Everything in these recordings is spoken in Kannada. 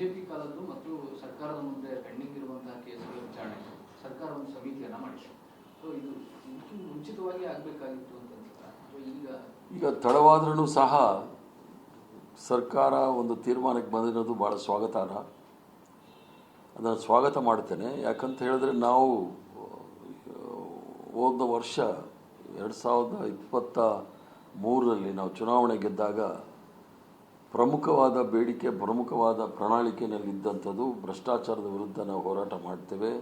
ಬಿಜೆಪಿ ಕಾಲದ್ದು ಮತ್ತು ಸರ್ಕಾರದ ಮುಂದೆ ಪೆಂಡಿಂಗ್ ಇರುವಂತಹ ಕೇಸುಗಳ ವಿಚಾರಣೆ. ಸರ್ಕಾರ ಒಂದು ಸಮಿತಿಯನ್ನ ಮಾಡಿತ್ತು ಸೊ ಇದು ಮುಂಚಿತವಾಗಿ ಆಗಬೇಕಾಗಿತ್ತು ಅಂತ ಈಗ ಈಗ ತಡವಾದ್ರೂ ಸಹ ಸರ್ಕಾರ ಒಂದು ತೀರ್ಮಾನಕ್ಕೆ ಬಂದಿರೋದು ಭಾಳ ಸ್ವಾಗತಾರ್ಹ. ಅದನ್ನು ಸ್ವಾಗತ ಮಾಡ್ತೇನೆ. ಯಾಕಂತ ಹೇಳಿದ್ರೆ ನಾವು ಹೋದ ವರ್ಷ ಎರಡು ಸಾವಿರದ ಇಪ್ಪತ್ತ ಮೂರರಲ್ಲಿ ನಾವು ಚುನಾವಣೆ ಗೆದ್ದಾಗ ಪ್ರಮುಖವಾದ ಬೇಡಿಕೆ, ಪ್ರಮುಖವಾದ ಪ್ರಣಾಳಿಕೆಯಲ್ಲಿದ್ದಂಥದ್ದು ಭ್ರಷ್ಟಾಚಾರದ ವಿರುದ್ಧ ನಾವು ಹೋರಾಟ ಮಾಡ್ತೇವೆ.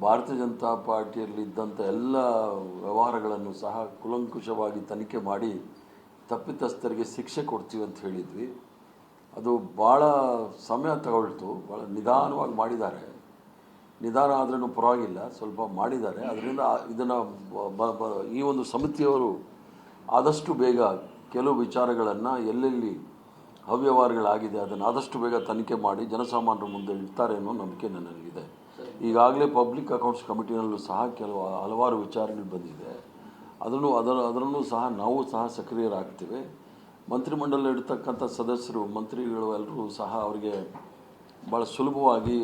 ಭಾರತೀಯ ಜನತಾ ಪಾರ್ಟಿಯಲ್ಲಿದ್ದಂಥ ಎಲ್ಲ ವ್ಯವಹಾರಗಳನ್ನು ಸಹ ಕುಲಂಕುಷವಾಗಿ ತನಿಖೆ ಮಾಡಿ ತಪ್ಪಿತಸ್ಥರಿಗೆ ಶಿಕ್ಷೆ ಕೊಡ್ತೀವಿ ಅಂತ ಹೇಳಿದ್ವಿ. ಅದು ಭಾಳ ಸಮಯ ತಗೊಳ್ತು, ಭಾಳ ನಿಧಾನವಾಗಿ ಮಾಡಿದ್ದಾರೆ. ನಿಧಾನ ಆದ್ರೂ ಪರವಾಗಿಲ್ಲ, ಸ್ವಲ್ಪ ಮಾಡಿದ್ದಾರೆ. ಅದರಿಂದ ಇದನ್ನು ಈ ಒಂದು ಸಮಿತಿಯವರು ಆದಷ್ಟು ಬೇಗ ಕೆಲವು ವಿಚಾರಗಳನ್ನು ಎಲ್ಲೆಲ್ಲಿ ಅವ್ಯವಹಾರಗಳಾಗಿದೆ ಅದನ್ನು ಆದಷ್ಟು ಬೇಗ ತನಿಖೆ ಮಾಡಿ ಜನಸಾಮಾನ್ಯರ ಮುಂದೆ ಇಡ್ತಾರೆ ಅನ್ನೋ ನಂಬಿಕೆ ನನಗಿದೆ ಈಗಾಗಲೇ ಪಬ್ಲಿಕ್ ಅಕೌಂಟ್ಸ್ ಕಮಿಟಿನಲ್ಲೂ ಸಹ ಕೆಲವು ಹಲವಾರು ವಿಚಾರಗಳು ಬಂದಿದೆ. ಅದನ್ನು, ಅದರ, ಅದರಲ್ಲೂ ಸಹ ನಾವು ಸಹ ಸಕ್ರಿಯರಾಗ್ತೇವೆ. ಮಂತ್ರಿಮಂಡಲ ಇಡ್ತಕ್ಕಂಥ ಸದಸ್ಯರು, ಮಂತ್ರಿಗಳು ಎಲ್ಲರೂ ಸಹ ಅವರಿಗೆ ಭಾಳ ಸುಲಭವಾಗಿ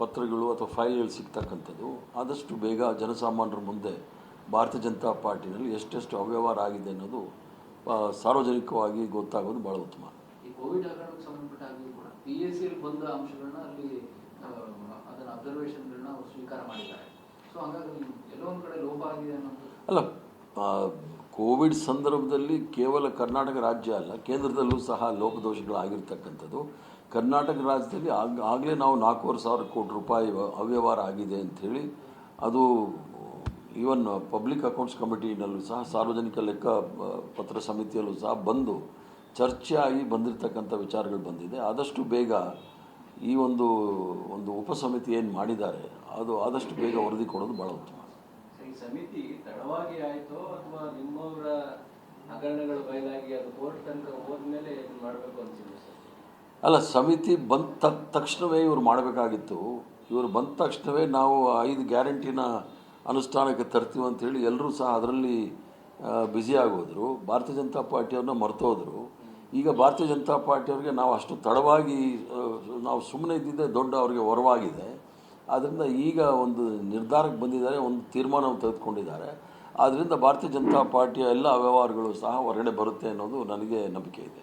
ಪತ್ರಗಳು ಅಥವಾ ಫೈಲ್ಗಳು ಸಿಗ್ತಕ್ಕಂಥದ್ದು. ಆದಷ್ಟು ಬೇಗ ಜನಸಾಮಾನ್ಯರ ಮುಂದೆ ಭಾರತೀಯ ಜನತಾ ಪಾರ್ಟಿನಲ್ಲಿ ಎಷ್ಟೆಷ್ಟು ಅವ್ಯವಹಾರ ಆಗಿದೆ ಅನ್ನೋದು ಸಾರ್ವಜನಿಕವಾಗಿ ಗೊತ್ತಾಗೋದು ಭಾಳ ಉತ್ತಮ. ಈ ಕೋವಿಡ್ ಹಗರಣಕ್ಕೆ ಸಂಬಂಧಪಟ್ಟ ಹಾಗೆ ಕೂಡ ಪಿ ಎಸ್ ಸಿ ಬಂದ ಅಂಶಗಳನ್ನ ಅಲ್ಲಿ ಆ, ಅದನ್ನ ಅಬ್ಸರ್ವೇಷನ್ಗಳನ್ನ ಅವ್ರು ಸ್ವೀಕಾರ ಮಾಡಿದ್ದಾರೆ. ಸೊ ಹಾಗಾಗಿ ಎಲ್ಲೋ ಒಂದ್ ಕಡೆ ಲೋಪ ಆಗಿದೆ ಅನ್ನೋದು. ಅಲ್ಲ ಕೋವಿಡ್ ಸಂದರ್ಭದಲ್ಲಿ ಕೇವಲ ಕರ್ನಾಟಕ ರಾಜ್ಯ ಅಲ್ಲ ಕೇಂದ್ರದಲ್ಲೂ ಸಹ ಲೋಪದೋಷಗಳಾಗಿರ್ತಕ್ಕಂಥದ್ದು ಕರ್ನಾಟಕ ರಾಜ್ಯದಲ್ಲಿ ಆಗ ಆಗಲೇ ನಾವು ನಾಲ್ಕೂವರೆ ಸಾವಿರ ಕೋಟಿ ರೂಪಾಯಿ ಅವ್ಯವಹಾರ ಆಗಿದೆ ಅಂಥೇಳಿ ಅದು ಈವನ್ ಪಬ್ಲಿಕ್ ಅಕೌಂಟ್ಸ್ ಕಮಿಟಿನಲ್ಲೂ ಸಹ ಸಾರ್ವಜನಿಕ ಲೆಕ್ಕ ಪತ್ರ ಸಮಿತಿಯಲ್ಲೂ ಸಹ ಬಂದು ಚರ್ಚೆ ಆಗಿ ಬಂದಿರತಕ್ಕಂಥ ವಿಚಾರಗಳು ಬಂದಿದೆ. ಆದಷ್ಟು ಬೇಗ ಈ ಒಂದು ಒಂದು ಉಪಸಮಿತಿ ಏನು ಮಾಡಿದ್ದಾರೆ ಅದು ಆದಷ್ಟು ಬೇಗ ವರದಿ ಕೊಡೋದು ಭಾಳ ಉತ್ತಮ. ಸಮಿತಿ ತಡವಾಗಿ ಆಯ್ತೋ ಅಥವಾ ನಿಮ್ಮವರ ಹಗರಣಗಳು ಬಯಲಾಗಿ ಅದು ಕೋರ್ಟ್ ತನಕ ಹೋದ್ಮೇಲೆ ಮಾಡಬೇಕು ಅಲ್ಲ ಸಮಿತಿ ಬಂದ ತಕ್ಷಣವೇ ಇವರು ಮಾಡಬೇಕಾಗಿತ್ತು. ಇವರು ಬಂದ ತಕ್ಷಣವೇ ನಾವು ಐದು ಗ್ಯಾರಂಟಿನ ಅನುಷ್ಠಾನಕ್ಕೆ ತರ್ತೀವಿ ಅಂತೇಳಿ ಎಲ್ಲರೂ ಸಹ ಅದರಲ್ಲಿ ಬ್ಯುಸಿ ಆಗೋದ್ರು ಭಾರತೀಯ ಜನತಾ ಪಾರ್ಟಿಯವ್ರನ್ನ ಮರ್ತೋದ್ರು ಈಗ ಭಾರತೀಯ ಜನತಾ ಪಾರ್ಟಿಯವ್ರಿಗೆ ನಾವು ಅಷ್ಟು ತಡವಾಗಿ ನಾವು ಸುಮ್ಮನೆ ಇದ್ದಿದ್ದೇ ದೊಡ್ಡ ಅವರಿಗೆ ಹೊರವಾಗಿದೆ ಆದ್ದರಿಂದ ಈಗ ಒಂದು ನಿರ್ಧಾರಕ್ಕೆ ಬಂದಿದ್ದಾರೆ, ಒಂದು ತೀರ್ಮಾನವನ್ನು ತೆಗೆದುಕೊಂಡಿದ್ದಾರೆ. ಆದ್ದರಿಂದ ಭಾರತೀಯ ಜನತಾ ಪಾರ್ಟಿಯ ಎಲ್ಲ ವ್ಯವಹಾರಗಳು ಸಹ ಹೊರಗಡೆ ಬರುತ್ತೆ ಅನ್ನೋದು ನನಗೆ ನಂಬಿಕೆ ಇದೆ.